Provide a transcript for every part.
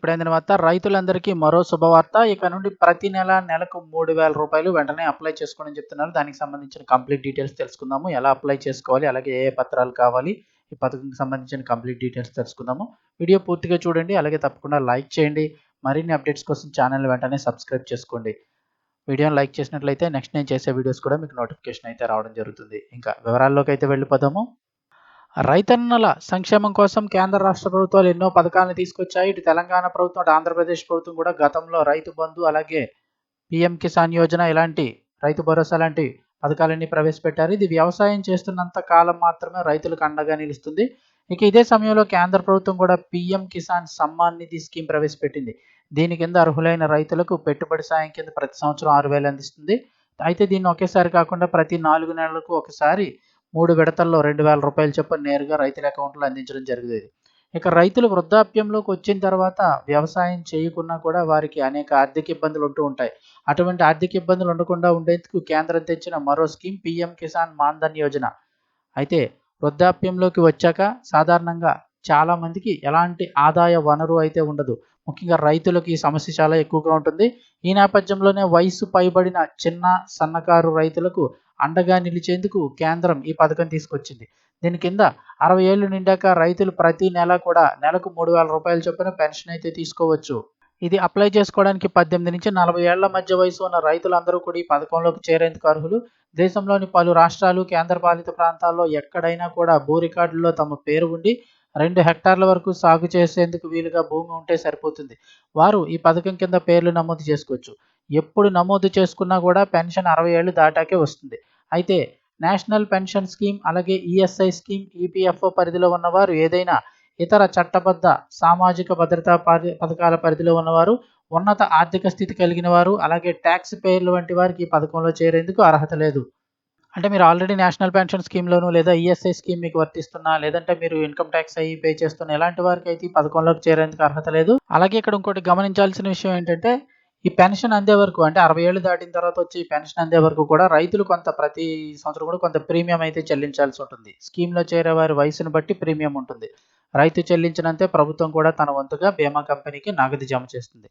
ఇప్పుడైన తర్వాత రైతులందరికీ మరో శుభవార్త. ఇక నుండి ప్రతి నెల నెలకు మూడు వేల రూపాయలు వెంటనే అప్లై చేసుకోమని చెప్తున్నారు. దానికి సంబంధించిన కంప్లీట్ డీటెయిల్స్ తెలుసుకుందాము. ఎలా అప్లై చేసుకోవాలి? అలాగే ఏ ఏ పత్రాలు కావాలి? ఈ పథకంకి సంబంధించిన కంప్లీట్ డీటెయిల్స్ తెలుసుకుందాము. వీడియో పూర్తిగా చూడండి. అలాగే తప్పకుండా లైక్ చేయండి. మరిన్ని అప్డేట్స్ కోసం ఛానల్ వెంటనే సబ్స్క్రైబ్ చేసుకోండి. వీడియోని లైక్ చేసినట్లయితే నెక్స్ట్ నేను చేసే వీడియోస్ కూడా మీకు నోటిఫికేషన్ అయితే రావడం జరుగుతుంది. ఇంకా వివరాల్లోకి అయితే వెళ్ళిపోదాము. రైతన్నల సంక్షేమం కోసం కేంద్ర రాష్ట్ర ప్రభుత్వాలు ఎన్నో పథకాలను తీసుకొచ్చాయి. ఇటు తెలంగాణ ప్రభుత్వం అటు ఆంధ్రప్రదేశ్ ప్రభుత్వం కూడా గతంలో రైతు బంధు అలాగే పిఎం కిసాన్ యోజన ఇలాంటి రైతు భరోసా లాంటి పథకాలన్నీ ప్రవేశపెట్టారు. ఇది వ్యవసాయం చేస్తున్నంత కాలం మాత్రమే రైతులకు అండగా నిలుస్తుంది. ఇక ఇదే సమయంలో కేంద్ర ప్రభుత్వం కూడా పిఎం కిసాన్ సమ్మాన్ నిధి స్కీమ్ ప్రవేశపెట్టింది. దీని కింద అర్హులైన రైతులకు పెట్టుబడి సాయం కింద ప్రతి సంవత్సరం ఆరు వేలు అందిస్తుంది. అయితే దీన్ని ఒకేసారి కాకుండా ప్రతి నాలుగు నెలలకు ఒకసారి మూడు విడతల్లో రెండు వేల రూపాయలు చొప్పున నేరుగా రైతుల అకౌంట్లో అందించడం జరిగేది. ఇక రైతులు వృద్ధాప్యంలోకి వచ్చిన తర్వాత వ్యవసాయం చేయకున్నా కూడా వారికి అనేక ఆర్థిక ఇబ్బందులు ఉంటూ ఉంటాయి. అటువంటి ఆర్థిక ఇబ్బందులు ఉండకుండా ఉండేందుకు కేంద్రం తెచ్చిన మరో స్కీమ్ పిఎం కిసాన్ మాన్ధన్ యోజన. అయితే వృద్ధాప్యంలోకి వచ్చాక సాధారణంగా చాలా మందికి ఎలాంటి ఆదాయ వనరు అయితే ఉండదు. ముఖ్యంగా రైతులకు ఈ సమస్య చాలా ఎక్కువగా ఉంటుంది. ఈ నేపథ్యంలోనే వయసు పైబడిన చిన్న సన్నకారు రైతులకు అండగా నిలిచేందుకు కేంద్రం ఈ పథకం తీసుకొచ్చింది. దీని కింద అరవై ఏళ్ళు నిండాక రైతులు ప్రతి నెల కూడా నెలకు మూడు వేల రూపాయల చొప్పున పెన్షన్ అయితే తీసుకోవచ్చు. ఇది అప్లై చేసుకోవడానికి పద్దెనిమిది నుంచి నలభై ఏళ్ళ మధ్య వయసు ఉన్న రైతులందరూ కూడా ఈ పథకంలోకి చేరేందుకు అర్హులు. దేశంలోని పలు రాష్ట్రాలు కేంద్రపాలిత ప్రాంతాల్లో ఎక్కడైనా కూడా భూ రికార్డుల్లో తమ పేరు ఉండి రెండు హెక్టార్ల వరకు సాగు చేసేందుకు వీలుగా భూమి ఉంటే సరిపోతుంది. వారు ఈ పథకం కింద పేర్లు నమోదు చేసుకోవచ్చు. ఎప్పుడు నమోదు చేసుకున్నా కూడా పెన్షన్ అరవై ఏళ్ళు దాటాకే వస్తుంది. అయితే నేషనల్ పెన్షన్ స్కీమ్ అలాగే ఈఎస్ఐ స్కీమ్ ఈపీఎఫ్ఓ పరిధిలో ఉన్నవారు ఏదైనా ఇతర చట్టబద్ధ సామాజిక భద్రతా పథకాల పరిధిలో ఉన్నవారు ఉన్నత ఆర్థిక స్థితి కలిగిన వారు అలాగే ట్యాక్స్ పేర్లు వంటి వారికి ఈ పథకంలో చేరేందుకు అర్హత లేదు. అంటే మీరు ఆల్రెడీ నేషనల్ పెన్షన్ స్కీమ్లోను లేదా ఈఎస్ఐ స్కీమ్ మీకు వర్తిస్తున్నా లేదంటే మీరు ఇన్కమ్ ట్యాక్స్ అయ్యి పే చేస్తున్న ఎలాంటి వారికి అయితే ఈ పథకంలోకి చేరేందుకు అర్హత లేదు. అలాగే ఇక్కడ ఇంకోటి గమనించాల్సిన విషయం ఏంటంటే ఈ పెన్షన్ అందే వరకు అంటే అరవై ఏళ్ళు దాటిన తర్వాత వచ్చి పెన్షన్ అందే వరకు కూడా రైతులు కొంత ప్రతి సంవత్సరం కూడా కొంత ప్రీమియం అయితే చెల్లించాల్సి ఉంటుంది. స్కీమ్లో చేరే వారి వయసును బట్టి ప్రీమియం ఉంటుంది. రైతు చెల్లించినంతే ప్రభుత్వం కూడా తన వంతుగా బీమా కంపెనీకి నగదు జమ చేస్తుంది.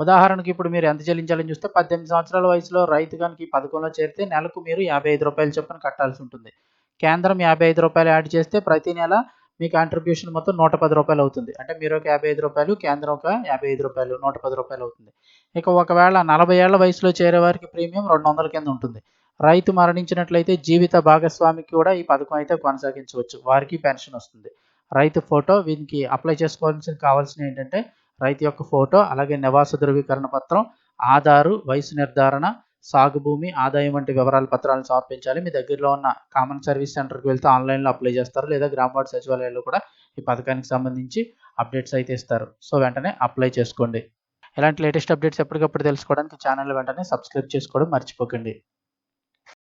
ఉదాహరణకి ఇప్పుడు మీరు ఎంత చెల్లించాలని చూస్తే పద్దెనిమిది సంవత్సరాల వయసులో రైతు కనుక ఈ పథకంలో చేరితే నెలకు మీరు యాభై ఐదు రూపాయలు చొప్పున కట్టాల్సి ఉంటుంది. కేంద్రం యాభై ఐదు రూపాయలు యాడ్ చేస్తే ప్రతి నెల మీ కాంట్రిబ్యూషన్ మొత్తం నూట పది రూపాయలు అవుతుంది. అంటే మీరు ఒక యాభై ఐదు రూపాయలు కేంద్రం ఒక యాభై ఐదు రూపాయలు నూట పది రూపాయలు అవుతుంది. ఇక ఒకవేళ నలభై ఏళ్ళ వయసులో చేరే వారికి ప్రీమియం రెండు వందల కింద ఉంటుంది. రైతు మరణించినట్లయితే జీవిత భాగస్వామికి కూడా ఈ పథకం అయితే కొనసాగించవచ్చు. వారికి పెన్షన్ వస్తుంది. రైతు ఫోటో వీనికి అప్లై చేసుకోవాల్సిన కావాల్సిన ఏంటంటే రైతు యొక్క ఫోటో అలాగే నివాస ధృవీకరణ పత్రం ఆధారు వయసు నిర్ధారణ సాగు భూమి ఆదాయం వంటి వివరాల పత్రాలను సమర్పించాలి. మీ దగ్గరలో ఉన్న కామన్ సర్వీస్ సెంటర్కి వెళ్తే ఆన్లైన్లో అప్లై చేస్తారు. లేదా గ్రామ వార్డు సచివాలయాల్లో కూడా ఈ పథకానికి సంబంధించి అప్డేట్స్ అయితే ఇస్తారు. సో వెంటనే అప్లై చేసుకోండి. ఇలాంటి లేటెస్ట్ అప్డేట్స్ ఎప్పటికప్పుడు తెలుసుకోవడానికి ఛానల్ వెంటనే సబ్స్క్రైబ్ చేసుకోవడం మర్చిపోకండి.